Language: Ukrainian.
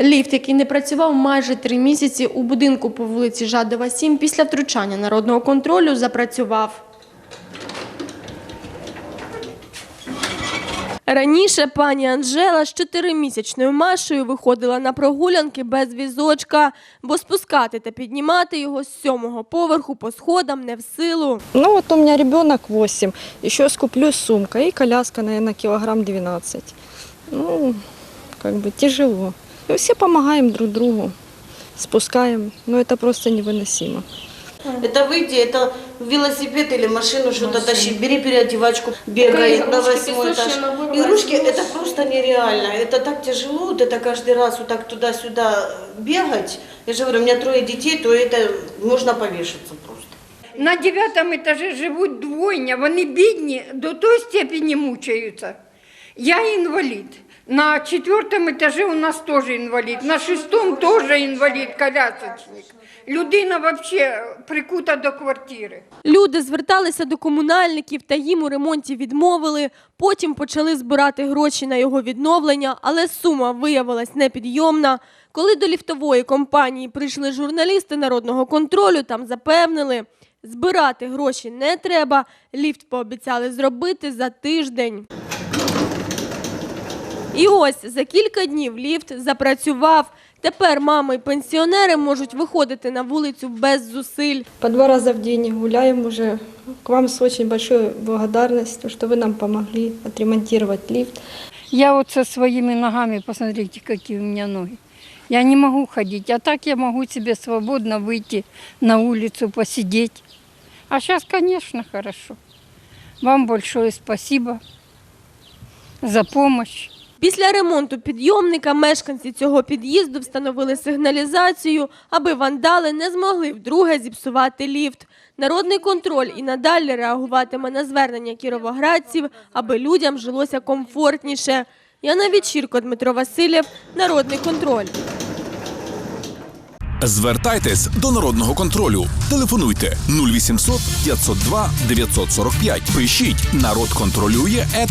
Ліфт, який не працював майже три місяці у будинку по вулиці Жадова 7, після втручання народного контролю запрацював. Раніше пані Анжела з чотиримісячною Машею виходила на прогулянки без візочка, бо спускати та піднімати його з сьомого поверху по сходам не в силу. Ну вот у меня ребенок 8, еще скуплю сумка и коляска, наверное, килограмм 12. Ну, как бы тяжело. И все помогаем друг другу, спускаем, но это просто невыносимо. Это выйти, это велосипед или машину что-то тащить, бери переодевачку, бегай на восьмой этаж. Игрушки, это просто нереально, это так тяжело, вот это каждый раз вот так туда-сюда бегать. Я же говорю, у меня трое детей, то это можно повешаться просто. На дев'ятому етажі живуть двойня, вони бідні, до тої степені мучаються. Я інвалід. На четвертому етажі у нас теж інвалід, на шестому теж інвалід, колясочник. Людина взагалі прикута до квартири. Люди зверталися до комунальників та їм у ремонті відмовили. Потім почали збирати гроші на його відновлення, але сума виявилась непідйомна. Коли до ліфтової компанії прийшли журналісти народного контролю, там запевнили, збирати гроші не треба. Ліфт пообіцяли зробити за тиждень. І ось за кілька днів ліфт запрацював. Тепер мами і пенсіонери можуть виходити на вулицю без зусиль. По два раза в день гуляем уже. К вам с очень большой благодарностью, что вы нам помогли отремонтировать лифт. Я вот со своими ногами, посмотрите, какие у меня ноги. Я не могу ходить, а так я могу себе свободно выйти на улицу, посидеть. А сейчас, конечно, хорошо. Вам большое спасибо за помощь. Після ремонту підйомника мешканці цього під'їзду встановили сигналізацію, аби вандали не змогли вдруге зіпсувати ліфт. Народний контроль і надалі реагуватиме на звернення кіровоградців, аби людям жилося комфортніше. Яна Вечірко, Дмитро Васильєв, Народний контроль. Звертайтесь до народного контролю. Телефонуйте 0800 502 945. Пишіть народ контролює at.